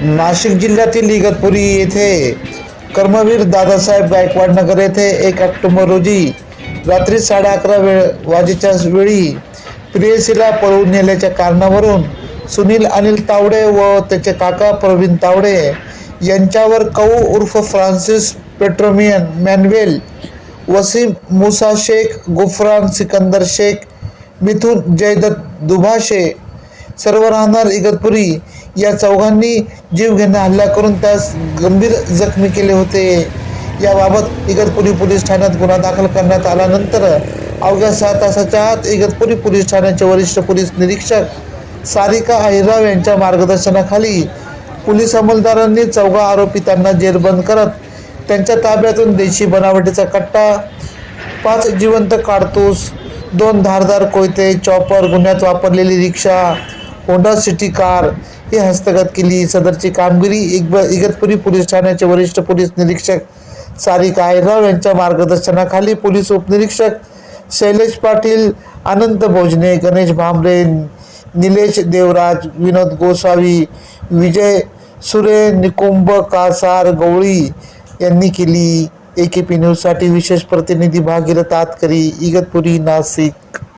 नाशिक जिल्ह्यातील इगतपुरी येथे कर्मवीर दादासाहेब गायकवाड नगर येथे एक ऑक्टोबर रोजी रात्री साडे अकरा वेळ वाजेच्या वेळी प्रियसीला पळवून नेल्याच्या कारणावरून सुनील अनिल तावडे व त्याचे काका प्रवीण तावडे यांच्यावर कऊ उर्फ फ्रान्सिस पेट्रोमियन मॅन्युएल वसीम मुसा शेख गुफरान सिकंदर शेख मिथुन जयदत्त दुभाषे सर्व राहणार इगतपुरी या चौघांनी जीवघेण्या हल्ला करून त्यास गंभीर जखमी केले होते. याबाबत इगतपुरी पोलीस ठाण्यात गुन्हा दाखल करण्यात आल्यानंतर अवघ्या सहा तासाच्या आत इगतपुरी पोलीस ठाण्याचे वरिष्ठ पोलीस निरीक्षक सारिका अहिराव यांच्या मार्गदर्शनाखाली पोलीस अंमलदारांनी चौघा आरोपितांना जेरबंद करत त्यांच्या ताब्यातून देशी बनावटीचा कट्टा पाच जिवंत काडतूस दोन धारदार कोयते चॉपर गुन्ह्यात वापरलेली रिक्षा होंडा सिटी कार ही हस्तगत केली. सदरची कामगिरी इगब इगतपुरी पोलीस ठाण्याचे वरिष्ठ पोलीस निरीक्षक सारिका आयराव यांच्या मार्गदर्शनाखाली पोलीस उपनिरीक्षक शैलेश पाटील अनंत भोजने गणेश भांबरे निलेश देवराज विनोद गोसावी विजय सुरे निकुंभ कासार गवळी यांनी केली. ए के पी न्यूजसाठी विशेष प्रतिनिधी भागीरथ आतकरी इगतपुरी नाशिक.